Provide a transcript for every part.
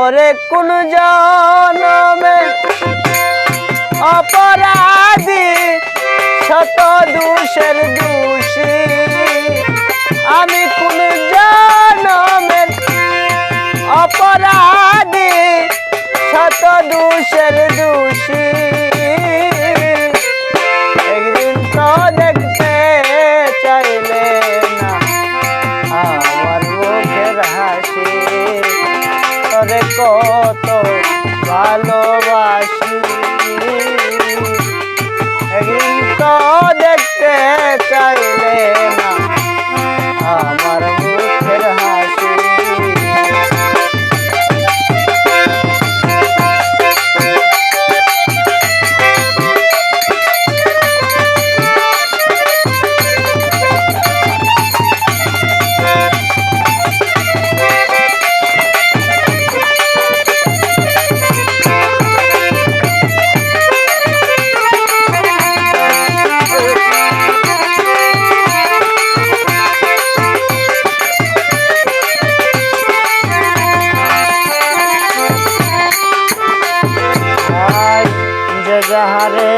ওরে কোন জনমে অপরাধী শত দোষের দোষী। আমি কোন জনমের অপরাধী শত দোষের দোষী। একদিন তো একদিন তো দেখতে চাইলে। যে যাহারে,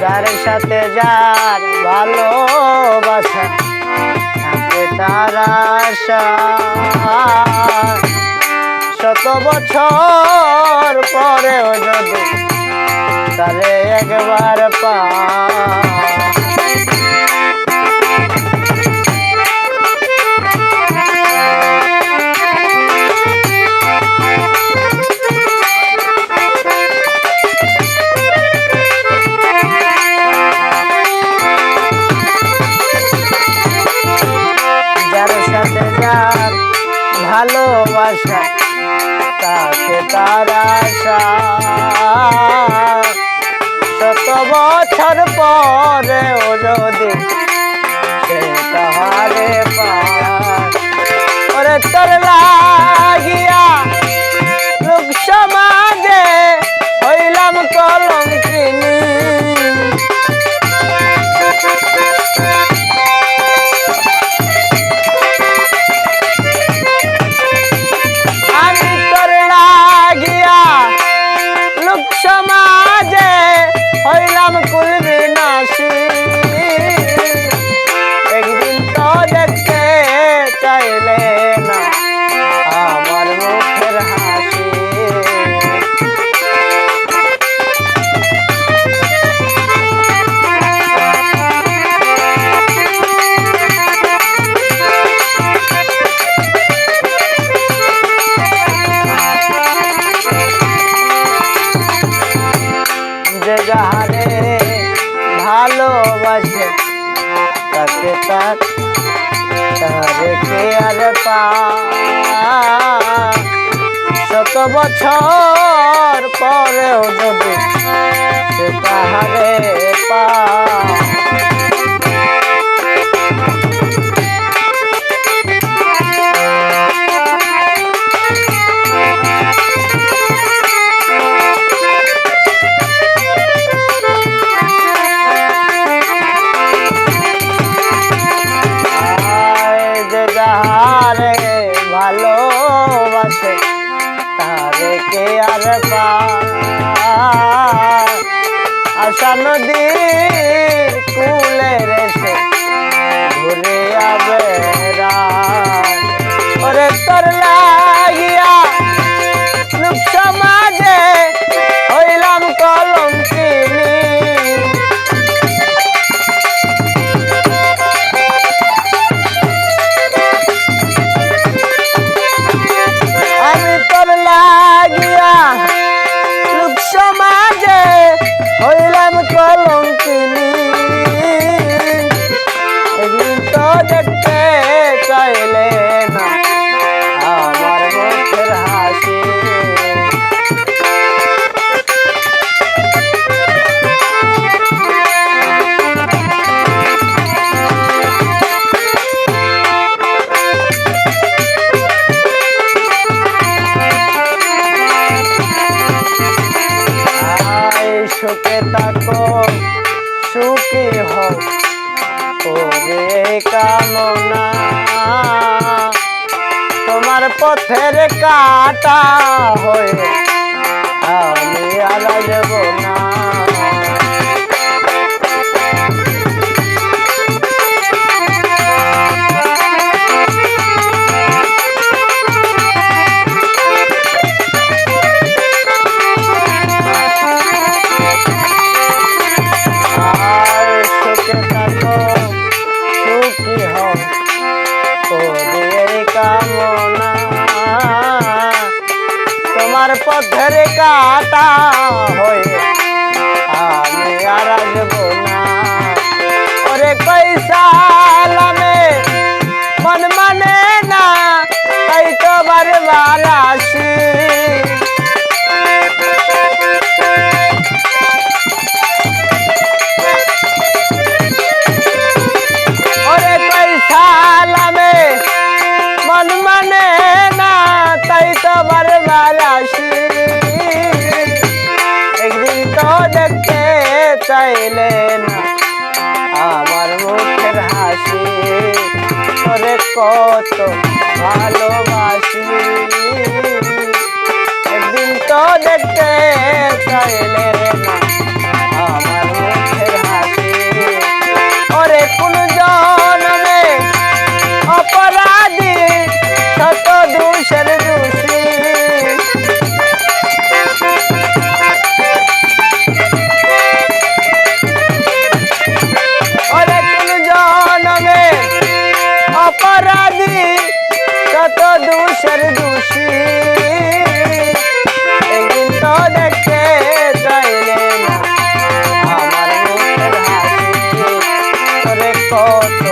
যার সাথে যার ভালোবাসা থাকে তার আশা। শত বছর পরেও যদি তারে একবার পা ভালোবাসা তাকে তার আশা। শত বছর পরে ও যদি সে তাহারে পায় তোর লাগিয়া তাকে তার তারে কে আর পা শত বছর পরেও যদি সে তাহারে পা আশা নদীর সুখে থাকো সুখে ওরে কামনা তোমার পথের কাটা হয়ে আমি যাব না। কামনা তোমার পথের কাটা হয়ে আমি আর আসব না। ওরে কৈশালামে মন মানে না, তাই তো বারবার আসি। তো বারবার একদিন তো দেখতে চাইলে না আমার মুখের হাসি। তোরে কত ভালোবাসি। একদিন তো দেখতে চাইলে না কত